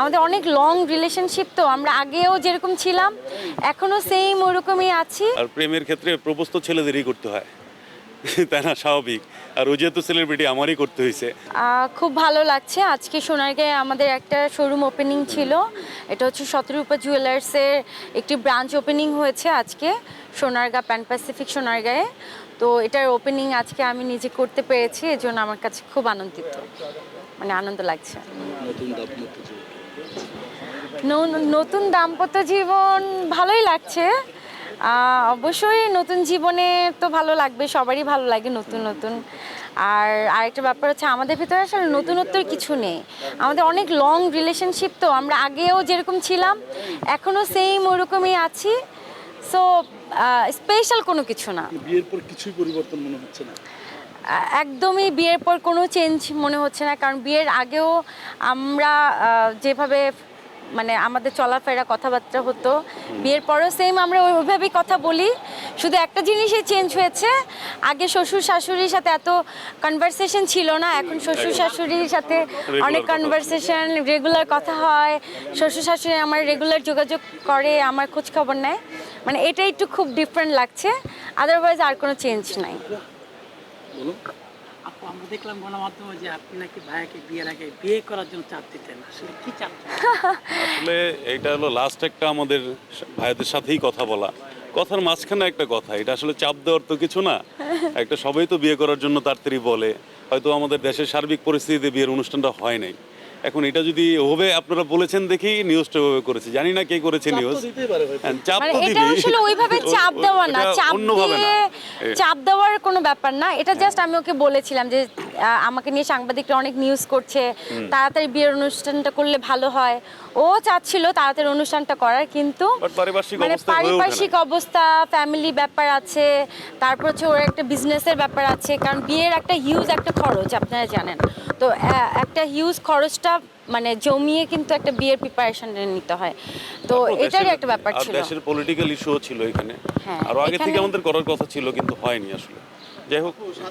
আমাদের অনেক long relationship তো আমরা আগেও যেরকম ছিলাম এখনও সেম ওরকমই আছি। আর প্রেমের ক্ষেত্রে প্রপোজ তো ছেলেদেরই করতে হয়। তাই না স্বাভাবিক। আর ও যেহেতু সেলিব্রিটি আমারই করতে হয়েছে। খুব ভালো লাগছে। আজকে সোনারগাঁয়ে আমাদের একটা শোরুম ওপেনিং ছিল। এটা হচ্ছে শতরূপা জুয়েলার্সের একটি ব্রাঞ্চ ওপেনিং হয়েছে আজকে সোনারগাঁ প্যান প্যাসিফিক সোনারগাঁয়ে। তো এটার ওপেনিং আজকে আমি নিজে করতে পেরেছি এজন্য আমার কাছে খুব আনন্দিত। মানে আনন্দ লাগছে। নতুন দাম্পত্য জীবন। ন- নতুন দাম্পত্য জীবন ভালোই লাগছে। অবশ্যই নতুন জীবনে তো ভালো লাগবে সবারই ভালো লাগে নতুন নতুন। আর আরেকটা ব্যাপার হচ্ছে আমাদের ভিতরে আসলে নতুনত্বর কিছু নেই। আমাদের অনেক লং রিলেশনশিপ তো আমরা আগেও যেরকম ছিলাম এখনও সেম ওরকমই আছি। সো স্পেশাল কোনো কিছু না। বিয়ের পর কিছুই পরিবর্তন মনে হচ্ছে না। একদমই বিয়ের পর কোনো চেঞ্জ মনে হচ্ছে না কারণ বিয়ের আগেও আমরা যেভাবে মানে আমাদের চলাফেরা কথাবার্তা হতো। বিয়ের পরেও সেম আমরা ওইভাবেই কথা বলি। শুধু একটা জিনিসই চেঞ্জ হয়েছে। আগে শ্বশুর শাশুড়ির সাথে এত কনভারসেশন ছিল না এখন শ্বশুর শাশুড়ির সাথে অনেক কনভারসেশন রেগুলার কথা হয়। শ্বশুর শাশুড়ি আমার রেগুলার যোগাযোগ করে আমার খোঁজ খবর নেয়। মানে এটা একটু খুব ডিফারেন্ট লাগছে। আদারওয়াইজ আর কোনো চেঞ্জ নাই। আপু, আমরা দেখলাম গণমাধ্যমে যে আপনি নাকি ভাইয়াকে বিয়ের আগে বিয়ে করার জন্য চাপ দিতেন। আসলে কি চাপ আসলে এটা হলো লাস্ট একটা আমাদের ভাইয়াদের সাথেই কথা বলা। কথার মাঝখানে একটা কথা, এটা আসলে চাপ দেওয়ার তো কিছু না। একটা সবাই তো বিয়ে করার জন্য তাড়াতাড়ি বলে। হয়তো আমাদের দেশের সার্বিক পরিস্থিতিতে বিয়ের অনুষ্ঠানটা হয় নাই। এখন এটা যদি ওভাবে আপনারা বলেছেন দেখি নিউজটা ওভাবে করেছে। জানি না কে করেছে চাপ তো নিউজ দিতেই পারে চাপ মানে তো এটা আসলে ওইভাবে চাপ দেওয়া না। চাপ অন্যভাবে দিয়ে চাপ দেওয়ার কোনো ব্যাপার না। এটা জাস্ট আমি ওকে বলেছিলাম যে আমাকে নিয়ে সাংবাদিকরা অনেক নিউজ করছে। তাড়াতাড়ি বিয়ের অনুষ্ঠানটা করলে ভালো হয়। ও চাচ্ছিল তাড়াতাড়ি অনুষ্ঠানটা করার কিন্তু মানে। পারিপার্শ্বিক অবস্থা ফ্যামিলি ব্যাপার আছে তারপর হচ্ছে ওর একটা বিজনেসের ব্যাপার আছে কারণ বিয়ের একটা হিউজ একটা খরচ আপনারা জানেন। তো একটা হিউজ খরচটা মানে জমিয়ে কিন্তু একটা বিয়ের প্রিপারেশন নিতে হয়। তো এটারই একটা ব্যাপার ছিল। দেশের পলিটিক্যাল ইস্যুও ছিল এখানে। হ্যাঁ, আরও আগে থেকে আমাদের করার কথা ছিল কিন্তু হয়নি আসলে। যাই হোক।